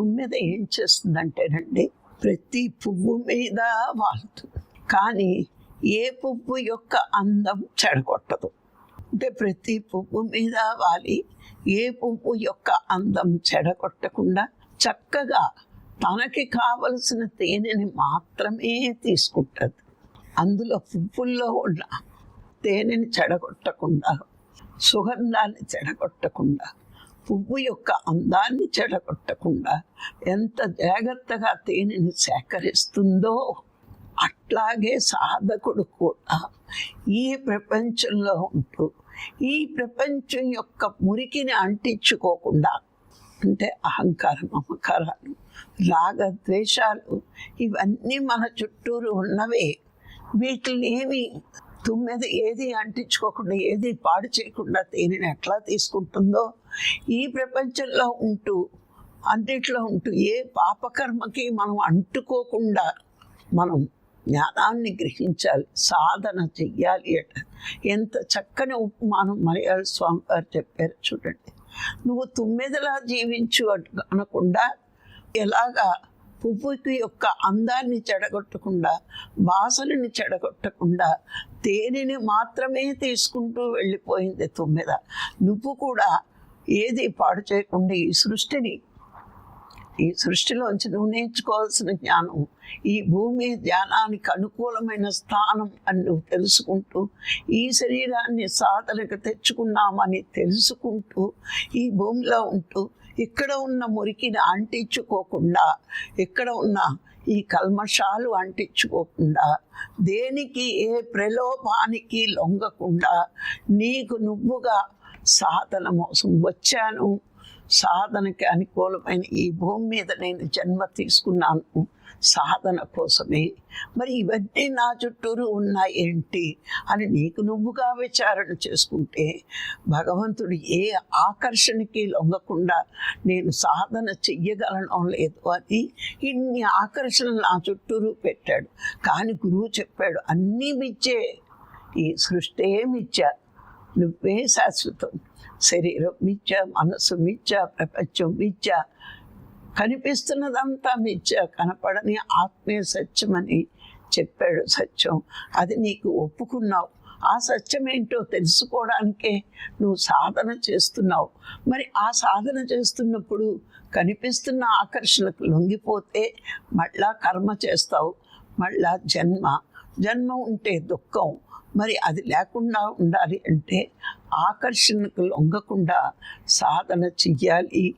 పువ్వు మీద ఏం చేస్తుందంటేనండి ప్రతి పువ్వు మీద వాలుతుంది కానీ ఏ పువ్వు యొక్క అందం చెడగొట్టదు. అంటే ప్రతి పువ్వు మీద వాలి ఏ పువ్వు యొక్క అందం చెడగొట్టకుండా చక్కగా తనకి కావలసిన తేనెని మాత్రమే తీసుకుంటుంది. అందులో పువ్వుల్లో ఉన్న తేనెని చెడగొట్టకుండా సుగంధాన్ని చెడగొట్టకుండా పువ్వు యొక్క అందాన్ని చెడగొట్టకుండా ఎంత జాగ్రత్తగా తేనెని సేకరిస్తుందో అట్లాగే సాధకుడు కూడా ఈ ప్రపంచంలో ఉంటూ ఈ ప్రపంచం యొక్క మురికిని అంటించుకోకుండా అంటే అహంకారం అహంకారాలు రాగ ద్వేషాలు ఇవన్నీ మన చుట్టూరు ఉన్నవే. వీటిని ఏమి తుమ్మెద ఏది అంటించుకోకుండా ఏది పాడు చేయకుండా తేనెని ఎట్లా తీసుకుంటుందో ఈ ప్రపంచంలో ఉంటూ అన్నిట్లో ఉంటూ ఏ పాపకర్మకి మనం అంటుకోకుండా మనం జ్ఞానాన్ని గ్రహించాలి సాధన చెయ్యాలి అట. ఎంత చక్కని ఉపమానం మలయాళ స్వామి గారు చెప్పారు చూడండి. నువ్వు తుమ్మెదలా జీవించు అనకుండా ఎలాగా పువ్వుకి యొక్క అందాన్ని చెడగొట్టకుండా వాసనని చెడగొట్టకుండా తేనెని మాత్రమే తీసుకుంటూ వెళ్ళిపోయింది తుమ్మెద. నువ్వు కూడా ఏది పాడు చేయకుండా ఈ సృష్టిని ఈ సృష్టిలోంచి నువ్వు నేర్చుకోవాల్సిన జ్ఞానం ఈ భూమి ధ్యానానికి అనుకూలమైన స్థానం అని నువ్వు తెలుసుకుంటూ ఈ శరీరాన్ని సాధనకు తెచ్చుకున్నామని తెలుసుకుంటూ ఈ భూమిలో ఉంటూ ఇక్కడ ఉన్న మురికిని అంటించుకోకుండా ఇక్కడ ఉన్న ఈ కల్మషాలు అంటించుకోకుండా దేనికి ఏ ప్రలోభానికి లొంగకుండా నీకు నువ్వుగా సాధన మోసం వచ్చాను. సాధనకి అనుకూలమైన ఈ భూమి మీద నేను జన్మ తీసుకున్నాను. సాధన కోసమే. మరి ఇవన్నీ నా చుట్టూరు ఉన్నాయి ఏంటి? అని నీకు నువ్వుగా విచారణ చేసుకుంటే భగవంతుడు ఏ ఆకర్షణకి లొంగకుండా నేను సాధన చెయ్యగలను లేదు అని ఇన్ని ఆకర్షణలు నా చుట్టూరు పెట్టాడు. కానీ గురువు చెప్పాడు అన్నీ మిచ్చే ఈ సృష్టి మిచ్చా నువ్వే శాశ్వతం. శరీరం మిచ్చ మనసు మిచ్చ ప్రపంచం మిచ్చ కనిపిస్తున్నదంతా మిచ్చ కనపడని ఆత్మీయ సత్యమని చెప్పాడు సత్యం. అది నీకు ఒప్పుకున్నావు. ఆ సత్యం ఏంటో తెలుసుకోవడానికే నువ్వు సాధన చేస్తున్నావు. మరి ఆ సాధన చేస్తున్నప్పుడు కనిపిస్తున్న ఆకర్షణకు లొంగిపోతే మళ్ళా కర్మ చేస్తావు. మళ్ళా జన్మ. జన్మ ఉంటే దుఃఖం. మరి అది లేకుండా ఉండాలి అంటే ఆకర్షణకు లొంగకుండా సాధన చెయ్యాలి.